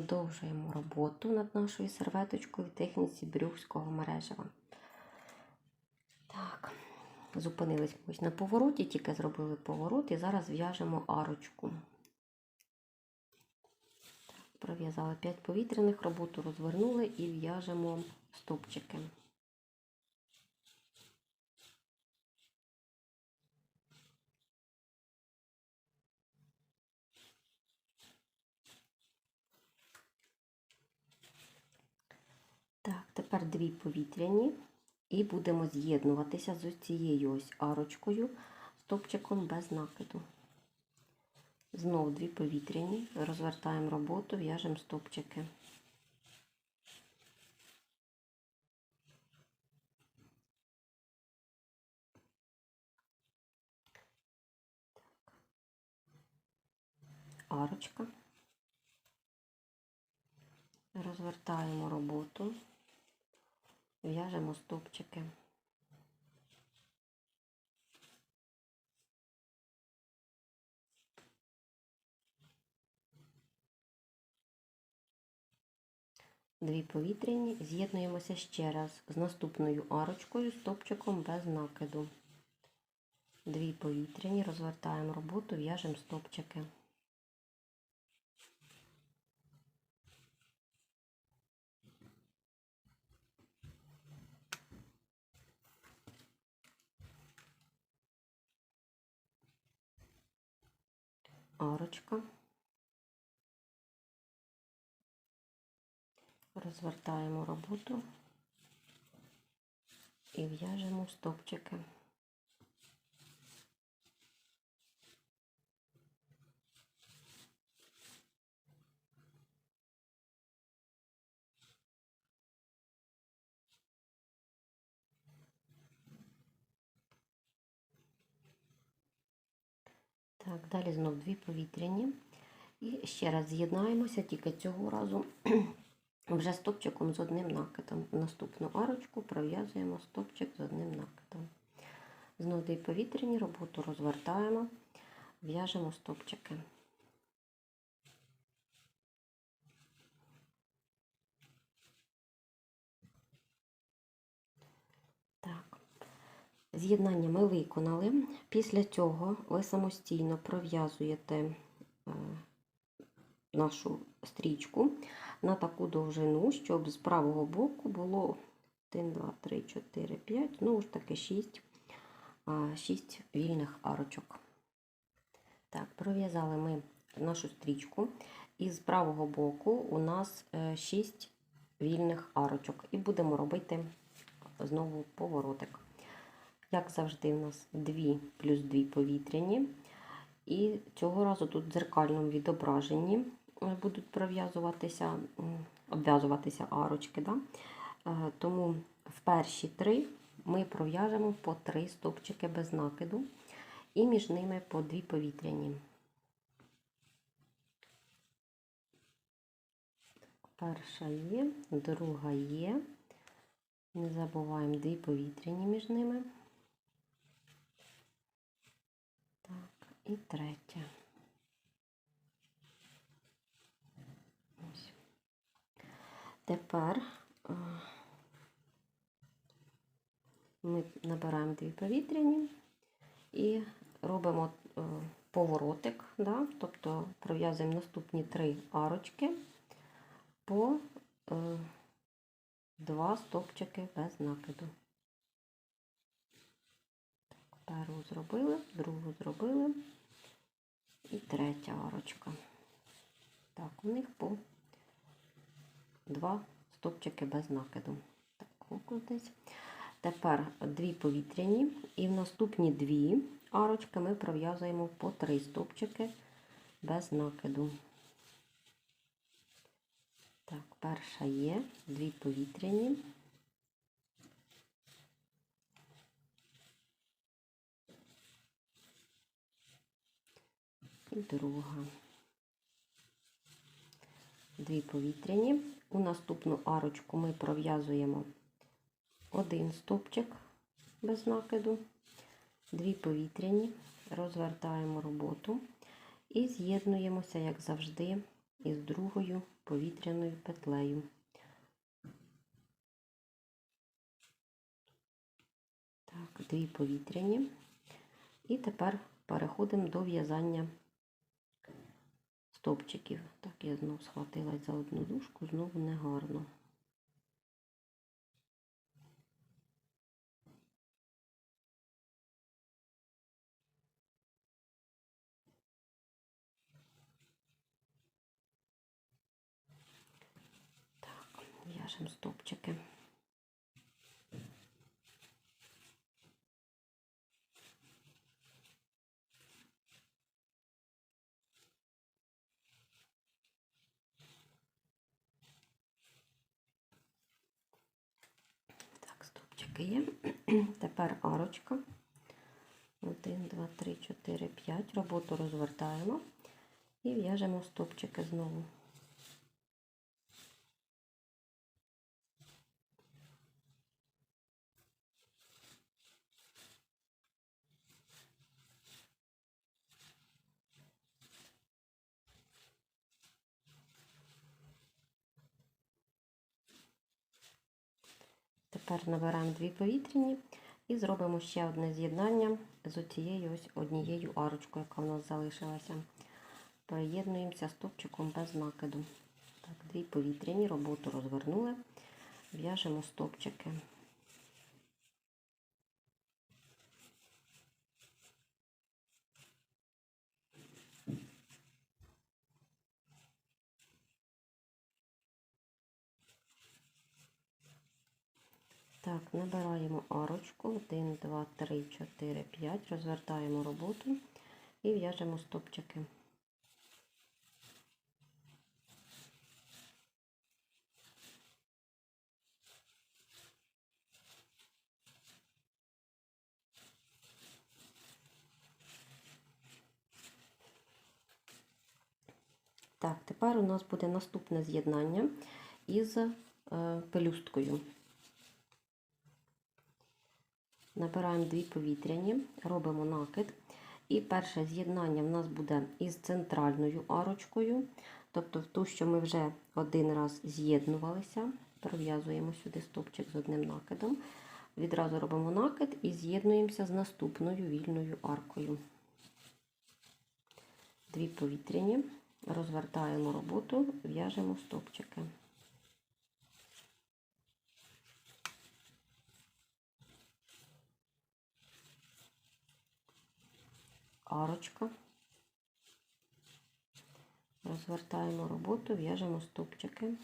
продовжуємо роботу над нашою серветочкою в техніці брюхського мережева. Так, зупинились ось на повороті, тільки зробили поворот і зараз в'яжемо арочку. Пров'язали 5 повітряних, роботу розвернули і в'яжемо стопчики. Тепер дві повітряні і будемо з'єднуватися з ось цією ось арочкою стопчиком без накиду. Знов дві повітряні, розвертаємо роботу, в'яжемо стопчики. Арочка. Розвертаємо роботу, в'яжемо стовпчики. Дві повітряні, з'єднуємося ще раз з наступною арочкою, стопчиком без накиду. Дві повітряні, розвертаємо роботу, в'яжемо стопчики. Арочка. Розвертаємо роботу і в'яжемо стопчики. Так, далі знов дві повітряні. І ще раз з'єднаємося, тільки цього разу вже стопчиком з одним накидом. Наступну арочку пров'язуємо стопчик з одним накидом. Знов дві повітряні, роботу розвертаємо, в'яжемо стопчики. Так. З'єднання ми виконали. Після цього ви самостійно пров'язуєте е, нашу стрічку на таку довжину, щоб з правого боку було 1, 2, 3, 4, 5, ну ж таки 6, 6 вільних арочок. Так, пров'язали ми нашу стрічку, і з правого боку у нас 6 вільних арочок. І будемо робити знову поворотик. Як завжди, у нас 2 плюс 2 повітряні. І цього разу тут в дзеркальному відображенні будуть пров'язуватися, обв'язуватися арочки. Да? Тому в перші три ми пров'яжемо по 3 стовпчики без накиду, і між ними по 2 повітряні. Перша є, друга є. Не забуваємо дві повітряні між ними. І третя. Ось. Тепер е, ми набираємо дві повітряні і робимо е, поворотик, да? тобто пров'язуємо наступні три арочки по е, два стопчики без накиду. Першу зробили, другу зробили і третя арочка. Так, у них по два стопчики без накиду. Так, викрутись. Тепер дві повітряні, і в наступні дві арочки ми пров'язуємо по три стопчики без накиду. Так, перша є, дві повітряні. І друга. Дві повітряні. У наступну арочку ми пров'язуємо один стопчик без накиду, дві повітряні, розвертаємо роботу і з'єднуємося, як завжди, із другою повітряною петлею. Так, дві повітряні. І тепер переходимо до в'язання стовпчиків. Так, я знову схватилась за одну дужку, знову негарно. Так, в'яжемо стовпчики. Так, є. Тепер арочка. 1, 2, 3, 4, 5. Роботу розвертаємо і в'яжемо стовпчики знову. Тепер набираємо дві повітряні і зробимо ще одне з'єднання з цією ось однією арочкою, яка в нас залишилася. Приєднуємося стовпчиком без накиду. Так, дві повітряні, роботу розвернули, в'яжемо стовпчики. Так, набираємо арочку 1, 2, 3, 4, 5, розвертаємо роботу і в'яжемо стопчики. Так, тепер у нас буде наступне з'єднання із е, пелюсткою. Набираємо дві повітряні, робимо накид. І перше з'єднання в нас буде із центральною арочкою, тобто в ту, що ми вже один раз з'єднувалися, пров'язуємо сюди стопчик з одним накидом. Відразу робимо накид і з'єднуємося з наступною вільною аркою. Дві повітряні, розвертаємо роботу, в'яжемо стопчики. Арочка. Розвертаємо роботу, в'яжемо стопчики.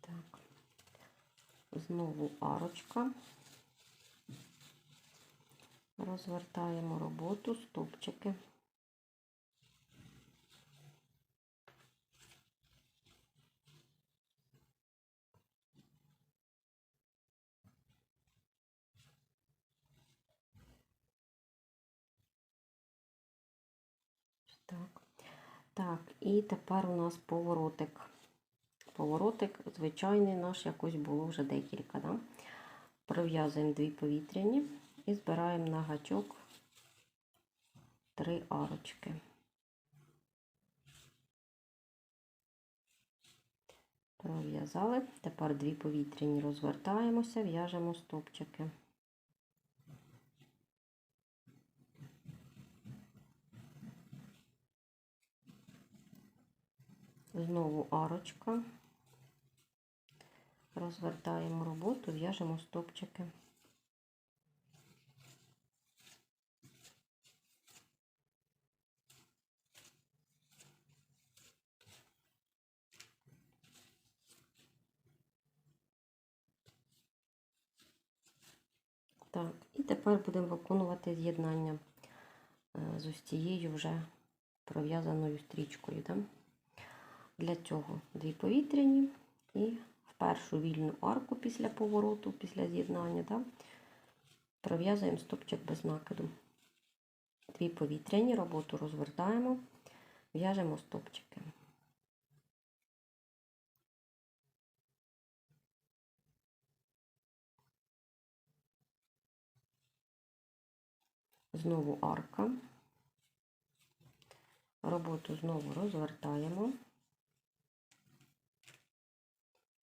Так, знову арочка. Розвертаємо роботу, стопчики. Так. Так, і тепер у нас поворотик. Поворотик, звичайний наш, якось було вже декілька. Да? Пров'язуємо дві повітряні і збираємо на гачок три арочки. Пров'язали. Тепер дві повітряні розвертаємося, в'яжемо стопчики. Знову арочка. Розвертаємо роботу, в'яжемо стопчики. Так, і тепер будемо виконувати з'єднання з ось цією вже пров'язаною стрічкою. Да? Для цього дві повітряні і в першу вільну арку після повороту, після з'єднання, да, пров'язуємо стопчик без накиду. Дві повітряні, роботу розвертаємо, в'яжемо стопчики. знову арка. Роботу знову розвертаємо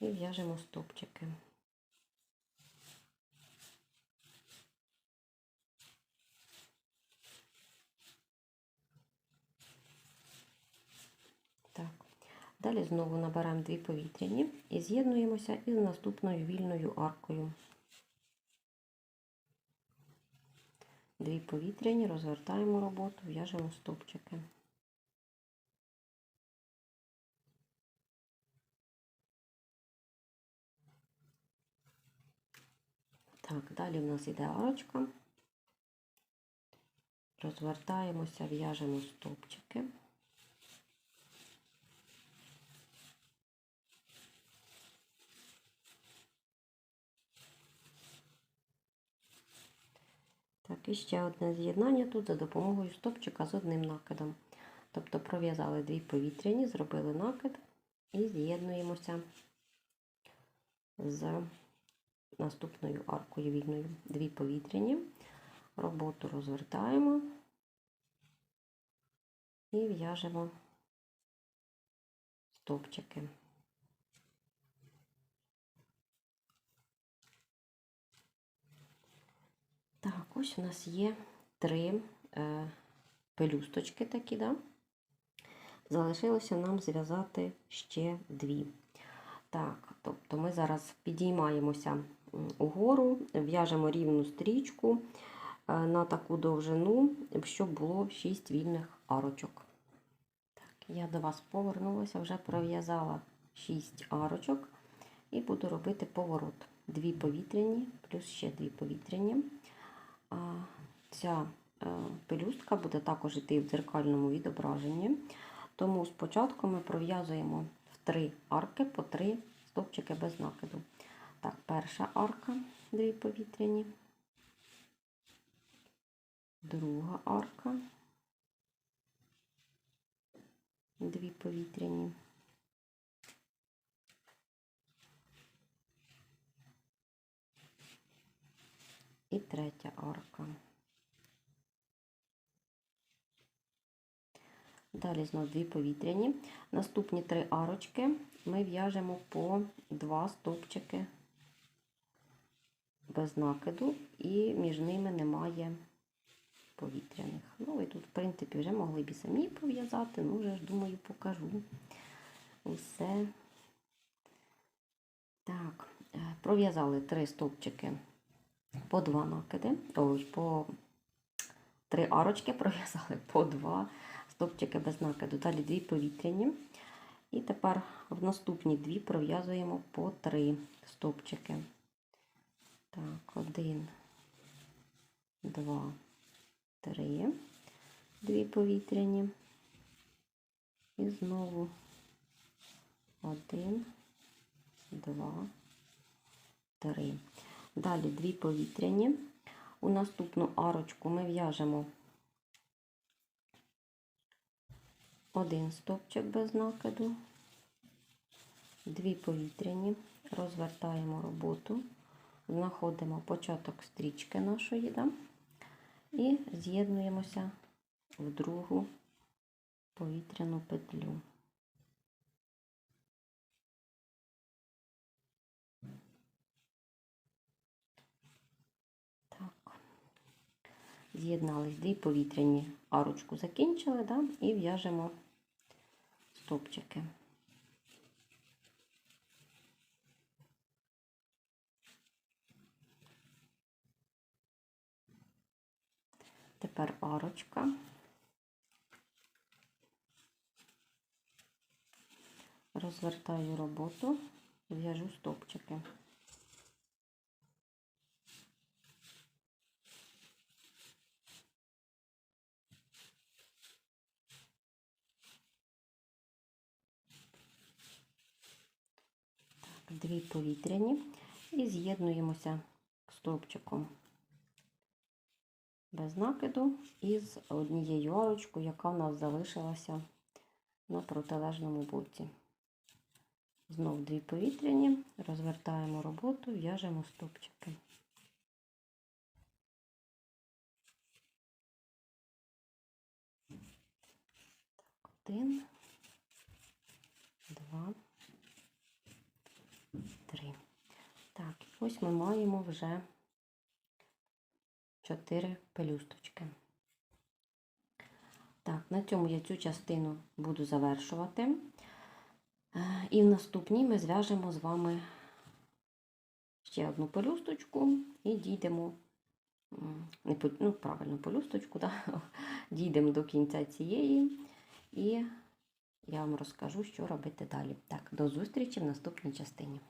і в'яжемо стопчики. Так. Далі знову наберемо дві повітряні і з'єднуємося із наступною вільною аркою. Дві повітряні, розвертаємо роботу, в'яжемо стовпчики. Так, далі в нас іде арочка. Розвертаємося, в'яжемо стовпчики. Так, і ще одне з'єднання тут за допомогою стопчика з одним накидом. Тобто пров'язали дві повітряні, зробили накид і з'єднуємося з наступною аркою вільною. Дві повітряні, роботу розвертаємо і в'яжемо стовпчики. Так, ось у нас є три е, пелюсточки такі, да? Залишилося нам зв'язати ще дві. Так, тобто ми зараз підіймаємося угору, в'яжемо рівну стрічку е, на таку довжину, щоб було 6 вільних арочок. Так, Я до вас повернулася, вже пров'язала 6 арочок і буду робити поворот. Дві повітряні, плюс ще дві повітряні. Ця е, пелюстка буде також йти в дзеркальному відображенні. Тому спочатку ми пров'язуємо в три арки по три стовпчики без накиду. Так, перша арка, дві повітряні, друга арка, дві повітряні. І третя арка. Далі знову дві повітряні. Наступні три арочки ми в'яжемо по два стовпчики без накиду, і між ними немає повітряних. Ну, ви тут, в принципі, вже могли б і самі пов'язати, ну, вже ж, думаю, покажу усе. Так, е, пров'язали три стовпчики по два накиди, ось по три арочки пров'язали по два стовпчики без накиду. Далі дві повітряні. І тепер в наступні дві пров'язуємо по три стовпчики. Так, один, два, три, дві повітряні. І знову один, два, три. Далі дві повітряні. У наступну арочку ми в'яжемо один стовпчик без накиду, дві повітряні, розвертаємо роботу, знаходимо початок стрічки нашої да, і з'єднуємося в другу повітряну петлю. З'єднались дві повітряні арочку закінчили, да, і в'яжемо стопчики. Тепер арочка. Розвертаю роботу, в'яжу стопчики. дві повітряні і з'єднуємося стовпчиком без накиду і з однією арочкою, яка в нас залишилася на протилежному боці. Знов дві повітряні, розвертаємо роботу, в'яжемо стопчики. Один, два, три. Так, ось ми маємо вже чотири пелюсточки. Так, на цьому я цю частину буду завершувати. Е, І в наступній ми зв'яжемо з вами ще одну пелюсточку і дійдемо, не ну, правильно, пелюсточку, да? дійдемо до кінця цієї, і я вам розкажу, що робити далі. Так, до зустрічі в наступній частині.